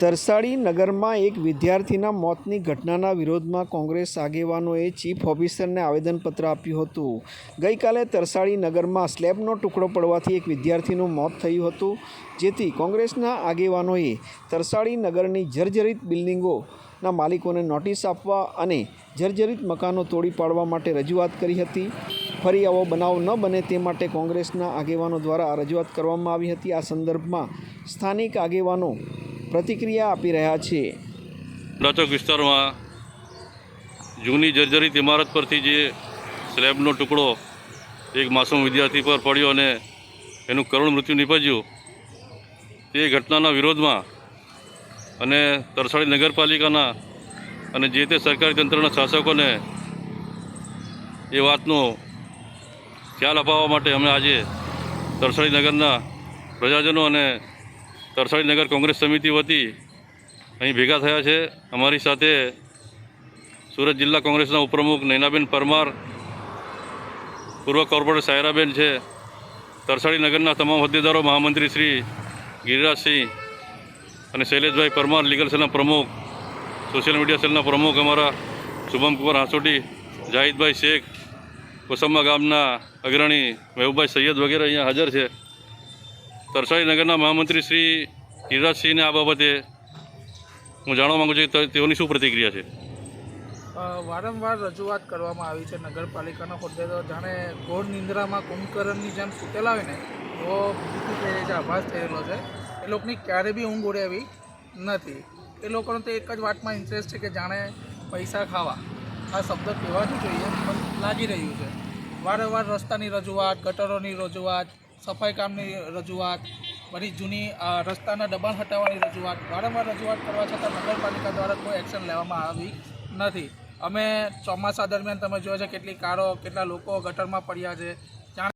તરસાડી નગરમાં એક વિદ્યાર્થીના મોતની ઘટનાના વિરોધમાં કોંગ્રેસ આગેવાનોએ ચીફ ઓફિસરને આવેદનપત્ર આપ્યું હતું. ગઈકાલે તરસાડી નગરમાં સ્લેબનો ટુકડો પડવાથી એક વિદ્યાર્થીનું મોત થયું હતું. જેથી કોંગ્રેસના આગેવાનોએ તરસાડી નગરની જર્જરિત બિલ્ડિંગોના માલિકોને નોટિસ આપવા અને જર્જરિત મકાનો તોડી પાડવા માટે રજૂઆત કરી હતી. ફરી આવો બનાવ ન બને તે માટે કોંગ્રેસના આગેવાનો દ્વારા રજૂઆત કરવામાં આવી હતી. આ સંદર્ભમાં સ્થાનિક આગેવાનો પ્રતિક્રિયા આપી રહ્યા છે. લાચક વિસ્તારમાં જૂની જર્જરિત ઇમારત પરથી જે સ્લેબનો ટુકડો એક માસૂમ વિદ્યાર્થી પર પડ્યો અને એનું કરુણ મૃત્યુ નિપજ્યું, તે ઘટનાના વિરોધમાં અને તરસાડી નગરપાલિકાના અને જે તે સરકારી તંત્રના શાસકોને એ વાતનો ખ્યાલ અપાવવા માટે અમે આજે તરસાડી નગરના પ્રજાજનો અને તરસાડી નગર કોંગ્રેસ સમિતિ વતી અહીં ભેગા થયા છે. અમારી સાથે સુરત જિલ્લા કોંગ્રેસના ઉપપ્રમુખ નૈનાબેન પરમાર, પૂર્વ કોર્પોરેટર સાયરાબેન છે તરસાડી નગરના તમામ હોદ્દેદારો, મહામંત્રી શ્રી ગિરિરાજસિંહ અને શૈલેષભાઈ પરમાર, લીગલ સેલના પ્રમુખ, સોશિયલ મીડિયા સેલના પ્રમુખ અમારા શુભમ કુમાર હાંસોટી, જાહિદભાઈ શેખ, કોસંબા ગામના અગ્રણી મહેબુભાઈ સૈયદ વગેરે અહીંયા હાજર છે. તરસાડી નગરના મહામંત્રી શ્રી ગિરિરાજસિંહને આ બાબતે હું જાણવા માગું છું કે તેઓની શું પ્રતિક્રિયા છે? વારંવાર રજૂઆત કરવામાં આવી છે નગરપાલિકાના હોદ્દેદારો. જાણે ઘોર નિંદ્રામાં કુંભકરણની જેમ સૂતેલા હોય ને, એવો થઈ છે, આભાસ થયેલો છે. એ લોકોની ક્યારે બી ઊંઘ ઉડે એવી નથી. એ લોકોનો તો એક જ વાતમાં ઇન્ટરેસ્ટ છે કે જાણે પૈસા ખાવા. આ શબ્દ કહેવાતું જોઈએ, પણ લાગી રહ્યું છે. વારંવાર રસ્તાની રજૂઆત, ગટરોની રજૂઆત સફાઈ કામની રજૂઆત, બધી જૂની રસ્તાના દબાણ હટાવવાની રજૂઆત, વારંવાર રજૂઆત કરવા છતાં નગરપાલિકા દ્વારા કોઈ એક્શન લેવામાં આવી નથી. અમે ચોમાસા દરમિયાન તમે જોયો છે કેટલી કારો, કેટલા લોકો ગટરમાં પડ્યા છે